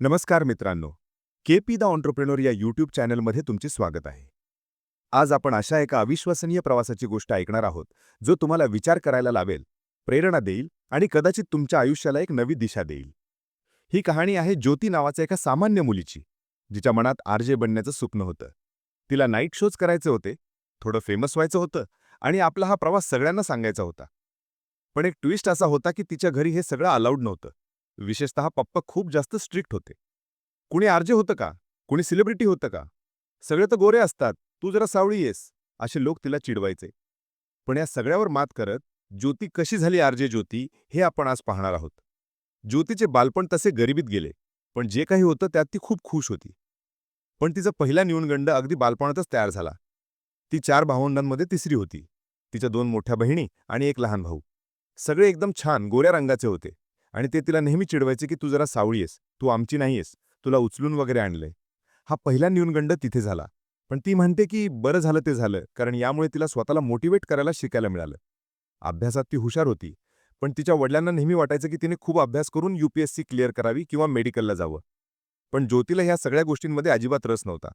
नमस्कार मित्रांनो. K P the entrepreneur या यूट्यूब चॅनलमध्ये तुमचे स्वागत आहे. आज आपण अशा एका अविश्वसनीय प्रवासाची गोष्ट ऐकणार आहोत जो तुम्हाला विचार करायला लावेल प्रेरणा देईल आणि कदाचित तुमच्या आयुष्याला एक नवी दिशा देईल. ही कहाणी आहे ज्योती नावाच्या एका सामान्य मुलीची जिच्या मनात आरजे बनण्याचं स्वप्न होतं. तिला नाईट शोज करायचे होते थोडं फेमस व्हायचं होतं आणि आपला हा प्रवास सगळ्यांना सांगायचा होता. पण एक ट्विस्ट असा होता की तिच्या घरी हे सगळं अलाउड नव्हतं. विशेषतः पप्पा खूप जास्त स्ट्रिक्ट होते. कुणी आरजे होतं का? कुणी सेलिब्रिटी होतं का? सगळे तर गोरे असतात. तू जरा सावळी येस. असे लोक तिला चिडवायचे. पण या सगळ्यावर मात करत ज्योती कशी झाली आरजे ज्योती हे आपण आज पाहणार आहोत. ज्योतीचे बालपण तसे गरिबीत गेले पण जे काही होतं त्यात ती खूप खुश होती. पण तिचा पहिला न्यूनगंड अगदी बालपणातच तयार झाला. ती चार भावंडांमध्ये तिसरी होती. तिच्या दोन मोठ्या बहिणी आणि एक लहान भाऊ. सगळे एकदम छान गोऱ्या रंगाचे होते. आणि ते तिला नेहमी चिडवायचे की तू जरा सावळी आहेस. तू आमची नाही आहेस. तुला उचलून वगैरे आणलंय. हा पहिला न्यूनगंड तिथे झाला. पण ती म्हणते की बरं झालं ते झालं. कारण यामुळे तिला स्वतःला मोटिवेट करायला शिकायला मिळालं. अभ्यासात ती हुशार होती. पण तिच्या वडिलांना नेहमी वाटायचं की तिने खूप अभ्यास करून यूपीएससी क्लिअर करावी किंवा मेडिकलला जावं. पण ज्योतीला ह्या सगळ्या गोष्टींमध्ये अजिबात रस नव्हता.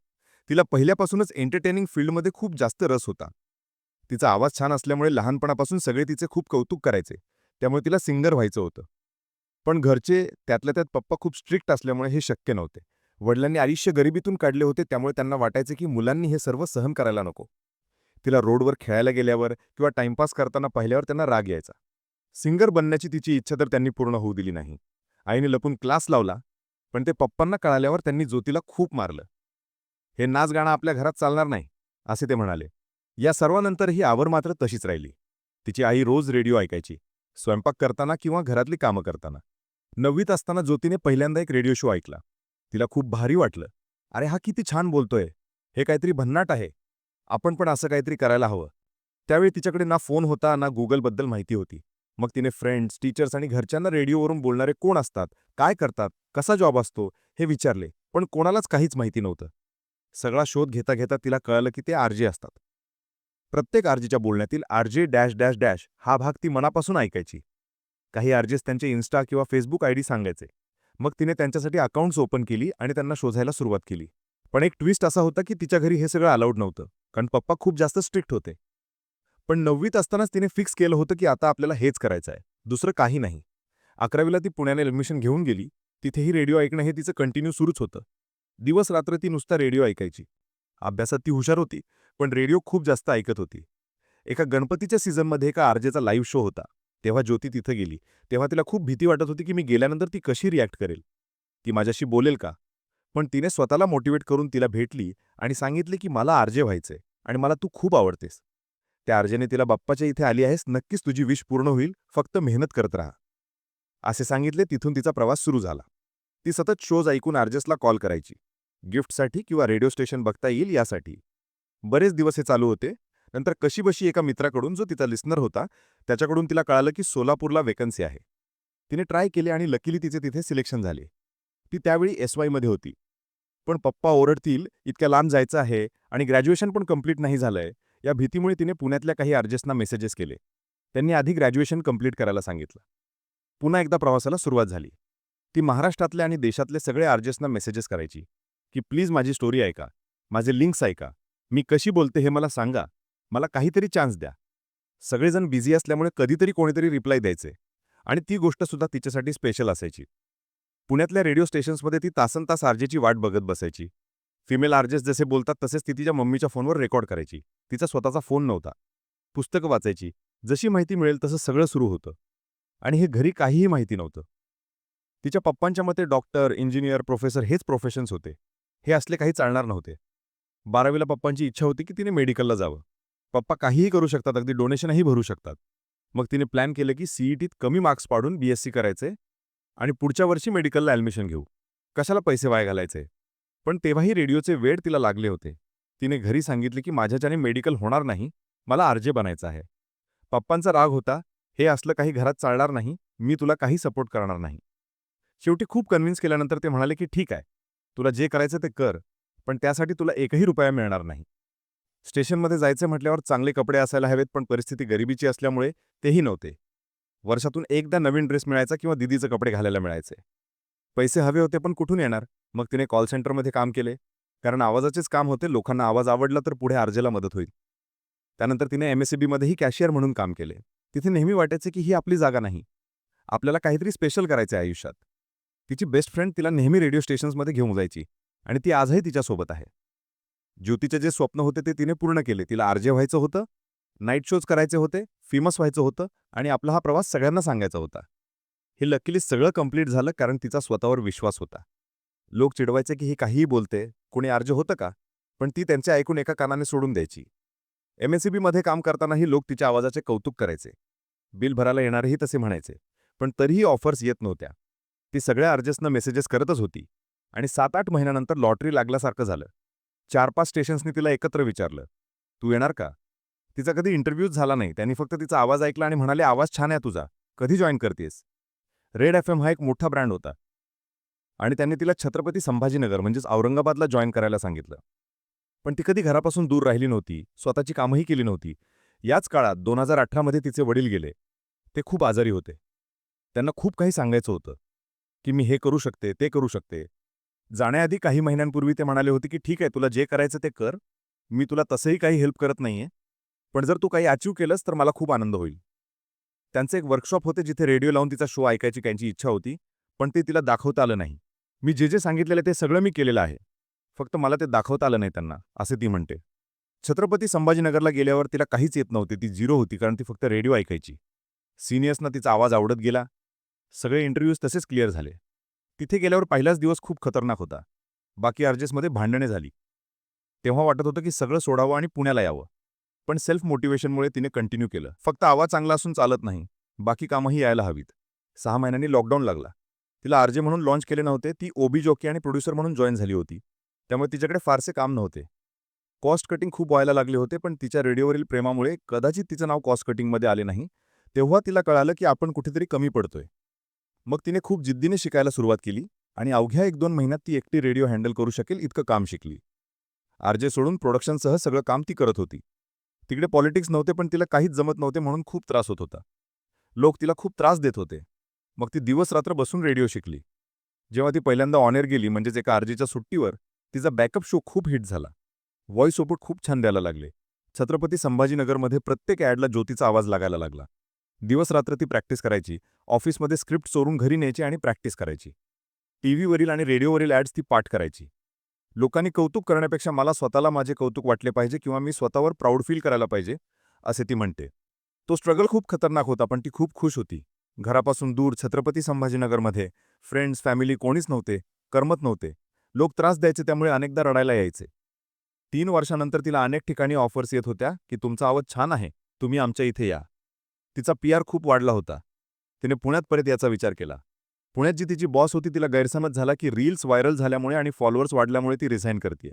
तिला पहिल्यापासूनच एंटरटेनिंग फील्डमध्ये खूप जास्त रस होता. तिचा आवाज छान असल्यामुळे लहानपणापासून सगळे तिचे खूप कौतुक करायचे. त्यामुळे तिला सिंगर व्हायचं होतं. पण घरचे त्यातल्या त्यात पप्पा खूप स्ट्रिक्ट असल्यामुळे हे शक्य नव्हते. वडिलांनी आयुष्य गरिबीतून काढले होते त्यामुळे त्यांना वाटायचे की मुलांनी हे सर्व सहन करायला नको. तिला रोडवर खेळायला गेल्यावर किंवा टाइमपास करताना पाहिल्यावर त्यांना राग यायचा. सिंगर बनण्याची तिची इच्छा तर त्यांनी पूर्ण होऊ दिली नाही. आईने लपून क्लास लावला पण ते पप्पांना कळाल्यावर त्यांनी ज्योतीला खूप मारलं. हे नाच गाणं आपल्या घरात चालणार नाही असे ते म्हणाले. या सर्वानंतर ही आवर मात्र तशीच राहिली. तिची आई रोज रेडिओ ऐकायची. स्वयंपाक करताना किंवा घरातली कामं करताना. नववीत असताना ज्योतीने पहिल्यांदा एक रेडिओ शो ऐकला. तिला खूप भारी वाटलं. अरे हा किती छान बोलतोय. हे काहीतरी भन्नाट आहे. आपण पण असं काहीतरी करायला हवं. त्यावेळी तिच्याकडे ना फोन होता ना गुगलबद्दल माहिती होती. मग तिने फ्रेंड्स टीचर्स आणि घरच्यांना रेडिओवरून बोलणारे कोण असतात काय करतात कसा जॉब असतो हे विचारले. पण कोणालाच काहीच माहिती नव्हतं. सगळा शोध घेता घेता तिला कळलं की ते आरजे असतात. प्रत्येक आरजीच्या बोलण्यातील आरजे डॅश डॅश डॅश हा भाग ती मनापासून ऐकायची. काही आरजेस त्यांचे इन्स्टा किंवा फेसबुक आय डी सांगायचे. मग तिने त्यांच्यासाठी अकाउंट्स ओपन केली आणि त्यांना शोधायला सुरुवात केली. पण एक ट्विस्ट असा होता की तिच्या घरी हे सगळं अलाउड नव्हतं कारण पप्पा खूप जास्त स्ट्रिक्ट होते. पण नववीत असतानाच तिने फिक्स केलं होतं की आता आपल्याला हेच करायचं आहे दुसरं काही नाही. अकरावीला ती पुण्याने ॲडमिशन घेऊन गेली तिथेही रेडिओ ऐकणं हे तिचं कंटिन्यू सुरूच होतं. दिवस रात्र ती नुसता रेडिओ ऐकायची. अभ्यासात ती हुशार होती पण रेडिओ खूप जास्त ऐकत होती. एका गणपतीच्या सीझनमध्ये एका आरजेचा लाईव्ह शो होता. तेव्हा ज्योती तिथं गेली. तेव्हा तिला खूप भीती वाटत होती की मी गेल्यानंतर ती कशी रिॲक्ट करेल? ती माझ्याशी बोलेल का? पण तिने स्वतःला मोटिवेट करून तिला भेटली आणि सांगितले की मला आरजे व्हायचंय आणि मला तू खूप आवडतेस. त्या आरजेने तिला बाप्पाच्या इथे आली आहेस नक्कीच तुझी विश पूर्ण होईल फक्त मेहनत करत राहा. असे सांगितले तिथून तिचा प्रवास सुरू झाला. ती सतत शोज ऐकून आरजेसला कॉल करायची. गिफ्टसाठी किंवा रेडिओ स्टेशन बघता येईल यासाठी. बरेच दिवस हे चालू होते नंतर कशीबशी एका मित्राकडून जो तिचा लिस्नर होता त्याच्याकडून तिला कळालं की सोलापूरला वेकन्सी आहे. तिने ट्राय केले आणि लकीली तिचे तिथे सिलेक्शन झाले. ती त्यावेळी एस वायमध्ये होती. पण पप्पा ओरडतील इतक्या लांब जायचं आहे आणि ग्रॅज्युएशन पण कंप्लीट नाही झालंय या भीतीमुळे तिने पुण्यातल्या काही आर्जेसना मेसेजेस केले. त्यांनी आधी ग्रॅज्युएशन कंप्लीट करायला सांगितलं. पुन्हा एकदा प्रवासाला सुरुवात झाली. ती महाराष्ट्रातल्या आणि देशातले सगळे आर्जेसना मेसेजेस करायची की प्लीज माझी स्टोरी ऐका माझे लिंक्स ऐका मी कशी बोलते हे मला सांगा मला काहीतरी चान्स द्या. सगळेजण बिझी असल्यामुळे कधीतरी कोणीतरी रिप्लाय द्यायचे. आणि ती गोष्टसुद्धा तिच्यासाठी स्पेशल असायची. पुण्यातल्या रेडिओ स्टेशन्समध्ये ती तासन तास आरजेची वाट बघत बसायची. फिमेल आर्जेस जसे बोलतात तसेच ती तिच्या मम्मीच्या फोनवर रेकॉर्ड करायची. तिचा स्वतःचा फोन नव्हता. पुस्तकं वाचायची. जशी माहिती मिळेल तसं सगळं सुरू होतं. आणि हे घरी काहीही माहिती नव्हतं. तिच्या पप्पांच्या मते डॉक्टर इंजिनियर प्रोफेसर हेच प्रोफेशन्स होते. हे असले काही चालणार नव्हते. बारावीला पप्पांची इच्छा होती की तिने मेडिकलला जावं. पप्पा काहीही करू शकतात अगदी डोनेशनही भरू शकतात. मग तिने प्लॅन केलं की सीईटीत कमी मार्क्स पाडून बीएससी करायचे आणि पुढच्या वर्षी मेडिकलला ॲडमिशन घेऊ. कशाला पैसे वाया घालायचे? पण तेव्हाही रेडिओचे वेळ तिला लागले होते. तिने घरी सांगितले की माझ्याच्याने मेडिकल होणार नाही मला आरजे बनायचं आहे. पप्पांचा राग होता हे असलं काही घरात चालणार नाही मी तुला काही सपोर्ट करणार नाही. शेवटी खूप कन्व्हिन्स केल्यानंतर ते म्हणाले की ठीक आहे तुला जे करायचं ते कर पण त्यासाठी तुला एकही रुपया मिळणार नाही. स्टेशनमध्ये जायचे म्हटल्यावर चांगले कपडे असायला हवेत पण परिस्थिती गरिबीची असल्यामुळे तेही नव्हते. वर्षातून एकदा नवीन ड्रेस मिळायचा किंवा दिदीचे कपडे घालायला मिळायचे. पैसे हवे होते पण कुठून येणार? मग तिने कॉल सेंटरमध्ये काम केले. कारण आवाजाचेच काम होते लोकांना आवाज आवडला तर पुढे आरजेला मदत होईल. त्यानंतर तिने एम एस मध्येही कॅशियर म्हणून काम केले. तिथे नेहमी वाटायचे की ही आपली जागा नाही. आपल्याला काहीतरी स्पेशल करायचं आहे आयुष्यात. तिची बेस्ट फ्रेंड तिला नेहमी रेडिओ स्टेशन्समध्ये घेऊन जायची आणि ती आजही तिच्यासोबत आहे. ज्योतीचे जे स्वप्न होते ते तिने पूर्ण केले. तिला आरजे व्हायचं होतं नाईट शोज करायचे होते फेमस व्हायचं होतं आणि आपला हा प्रवास सगळ्यांना सांगायचा होता. हे लकीली सगळं कंप्लीट झालं कारण तिचा स्वतःवर विश्वास होता. लोक चिडवायचे की ही काहीही बोलते कोणी आर्ज होतं का? पण ती त्यांचे ऐकून एका कानाने सोडून द्यायची. एम एसमध्ये काम करतानाही लोक तिच्या आवाजाचे कौतुक करायचे. बिल भरायला येणारेही तसे म्हणायचे पण तरीही ऑफर्स येत नव्हत्या. ती सगळ्या अर्जेसनं मेसेजेस करतच होती. आणि सात आठ महिन्यानंतर लॉटरी लागल्यासारखं झालं. चार पाच स्टेशन्सनी तिला एकत्र विचारलं तू येणार का? तिचा कधी इंटरव्ह्यूच झाला नाही. त्यांनी फक्त तिचा आवाज ऐकला आणि म्हणाले आवाज छान आहे तुझा. कधी जॉईन करतेस? रेड एफ एम हा एक मोठा ब्रँड होता. आणि त्यांनी तिला छत्रपती संभाजीनगर म्हणजेच औरंगाबादला जॉईन करायला सांगितलं. पण ती कधी घरापासून दूर राहिली नव्हती स्वतःची कामही केली नव्हती. याच काळात दोन हजार अठरामध्ये तिचे वडील गेले. ते खूप आजारी होते. त्यांना खूप काही सांगायचं होतं की मी हे करू शकते ते करू शकते. जाण्याआधी काही महिन्यांपूर्वी ते म्हणाले होते की ठीक आहे तुला जे करायचं ते कर. मी तुला तसंही काही हेल्प करत नाहीये. पण जर तू काही अचीव केलंस तर मला खूप आनंद होईल. त्यांचे एक वर्कशॉप होते जिथे रेडिओ लावून तिचा शो ऐकायची त्यांची इच्छा होती पण ते तिला दाखवता आलं नाही. मी जे जे सांगितलेलं ते सगळं मी केलेलं आहे. फक्त मला ते दाखवता आलं नाही त्यांना असे ती म्हणते. छत्रपती संभाजीनगरला गेल्यावर तिला काहीच येत नव्हते ती झिरो होती कारण ती फक्त रेडिओ ऐकायची. सिनियर्सना तिचा आवाज आवडत गेला. सगळे इंटरव्ह्यूज तसेच क्लिअर झाले. तिथे गेल्यावर पहिलाच दिवस खूप खतरनाक होता. बाकी आर्जेसमध्ये भांडणे झाली. तेव्हा वाटत होतं की सगळं सोडावं आणि पुण्याला यावं. पण सेल्फ मोटिवेशनमुळे तिने कंटिन्यू केलं. फक्त आवाज चांगला असून चालत नाही. बाकी कामंही यायला हवीत. सहा महिन्यांनी लॉकडाऊन लागला. तिला आरजे म्हणून लॉन्च केले नव्हते. ती ओबी जॉकी आणि प्रोड्युसर म्हणून जॉईन झाली होती. त्यामुळे तिच्याकडे फारसे काम नव्हते. कॉस्ट कटिंग खूप व्हायला लागले होते पण तिच्या रेडिओवरील प्रेमामुळे कदाचित तिचं नाव कॉस्ट कटिंगमध्ये आले नाही. तेव्हा तिला कळालं की आपण कुठेतरी कमी पडतोय. मग तिने खूप जिद्दीने शिकायला सुरुवात केली आणि अवघ्या एक दोन महिन्यात ती एकटी रेडिओ हँडल करू शकेल इतकं काम शिकली. आरजे सोडून प्रोडक्शनसह सगळं काम ती करत होती. तिकडे पॉलिटिक्स नव्हते पण तिला काहीच जमत नव्हते म्हणून खूप त्रास होत होता. लोक तिला खूप त्रास देत होते. मग ती दिवस रात्र बसून रेडिओ शिकली. जेव्हा ती पहिल्यांदा ऑनेर गेली म्हणजेच एका आरजेच्या सुट्टीवर तिचा बॅकअप शो खूप हिट झाला. व्हॉइस ओपूट खूप छान द्यायला लागले. छत्रपती संभाजीनगरमध्ये प्रत्येक ॲडला ज्योतीचा आवाज लागायला लागला. दिवस रात्र ती प्रॅक्टिस करायची. ऑफिसमध्ये स्क्रिप्ट चोरून घरी न्यायची आणि प्रॅक्टिस करायची. टीव्हीवरील आणि रेडिओवरील ॲड्स ती पाठ करायची. लोकांनी कौतुक करण्यापेक्षा मला स्वतःला माझे कौतुक वाटले पाहिजे किंवा मी स्वतःवर प्राऊड फील करायला पाहिजे असे ती म्हणते. तो स्ट्रगल खूप खतरनाक होता पण ती खूप खुश होती. घरापासून दूर छत्रपती संभाजीनगरमध्ये फ्रेंड्स फॅमिली कोणीच नव्हते करमत नव्हते. लोक त्रास द्यायचे त्यामुळे अनेकदा रडायला यायचे. तीन वर्षानंतर तिला अनेक ठिकाणी ऑफर्स येत होत्या की तुमचा आवाज छान आहे तुम्ही आमच्या इथे या. तिचा पी आर खूप वाढला होता. तिने पुण्यात परत याचा विचार केला. पुण्यात जी तिची बॉस होती तिला गैरसमज झाला की रील्स व्हायरल झाल्यामुळे आणि फॉलोअर्स वाढल्यामुळे ती रिझाईन करते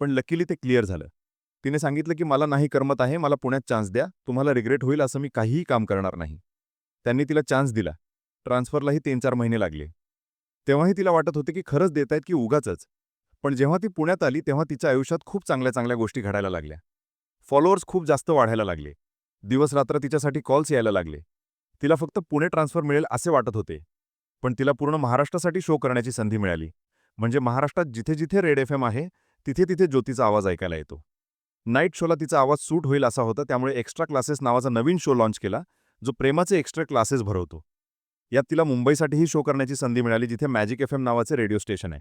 पण लकीली ते क्लिअर झालं. तिने सांगितलं की मला नाही करमत आहे मला पुण्यात चान्स द्या तुम्हाला रिग्रेट होईल असं मी काहीही काम करणार नाही. त्यांनी तिला चान्स दिला. ट्रान्सफरलाही तीन चार महिने लागले. तेव्हाही तिला वाटत होते की खरंच देत आहेत की उगाचच. पण जेव्हा ती पुण्यात आली तेव्हा तिच्या आयुष्यात खूप चांगल्या चांगल्या गोष्टी घडायला लागल्या. फॉलोअर्स खूप जास्त वाढायला लागले. दिवस रात्र तिच्यासाठी कॉल्स यायला लागले. तिला फक्त पुणे ट्रान्सफर मिळेल असे वाटत होते. पण तिला पूर्ण महाराष्ट्रासाठी शो करण्याची संधी मिळाली. म्हणजे महाराष्ट्रात जिथे जिथे रेड एफ एम आहे तिथे तिथे ज्योतीचा आवाज ऐकायला येतो. नाईट शोला तिचा आवाज सूट होईल असा होता त्यामुळे एक्स्ट्रा क्लासेस नावाचा नवीन शो लॉन्च केला जो प्रेमाचे एक्स्ट्रा क्लासेस भरवतो. यात तिला मुंबईसाठीही शो करण्याची संधी मिळाली जिथे मॅजिक एफ एम नावाचे रेडिओ स्टेशन आहे.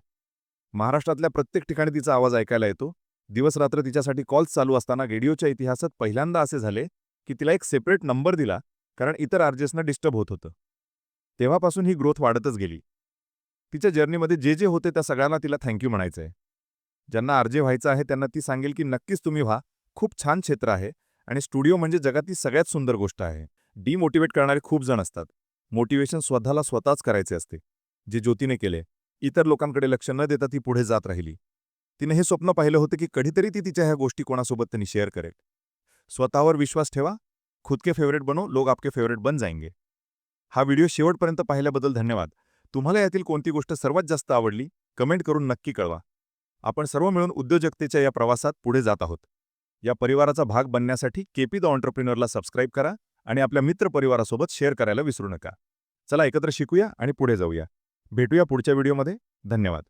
महाराष्ट्रातल्या प्रत्येक ठिकाणी तिचा आवाज ऐकायला येतो. दिवसरात्र तिच्यासाठी कॉल्स चालू असताना रेडिओच्या इतिहासात पहिल्यांदा असे झाले की तिला एक सेपरेट नंबर दिला कारण इतर आर्जेसना डिस्टर्ब होत होतं. तेव्हापासून ही ग्रोथ वाढतच गेली. तिच्या जर्नीमध्ये जे जे होते त्या सगळ्यांना तिला थँक्यू म्हणायचं आहे ज्यांना आरजे व्हायचं आहे त्यांना ती सांगेल की नक्कीच तुम्ही व्हा. खूप छान क्षेत्र आहे आणि स्टुडिओ म्हणजे जगातली सगळ्यात सुंदर गोष्ट आहे. डिमोटिवेट करणारे खूप जण असतात. मोटिवेशन स्वतःला स्वतःच करायचे असते. जे ज्योतीने केले. इतर लोकांकडे लक्ष न देता ती पुढे जात राहिली. तिने हे स्वप्न पाहिलं होतं की कधीतरी ती तिच्या ह्या गोष्टी कोणासोबत त्यांनी शेअर करेल. स्वतःवर विश्वास ठेवा. खुद के फेवरेट बनो लोग आपके फेवरेट बन जाएंगे. हा व्हिडिओ शेवटपर्यंत पाहिल्याबद्दल धन्यवाद. तुम्हाला यातील कोणती गोष्ट सर्वात जास्त आवडली कमेंट करून नक्की कळवा. आपण सर्व मिळून उद्योजकतेच्या या प्रवासात पुढे जात आहोत. या परिवाराचा भाग बनण्यासाठी केपी द ऑन्टरप्रिनरला सबस्क्राईब करा आणि आपल्या मित्रपरिवारासोबत शेअर करायला विसरू नका. चला एकत्र शिकूया आणि पुढे जाऊया. भेटूया पुढच्या व्हिडिओमध्ये धन्यवाद.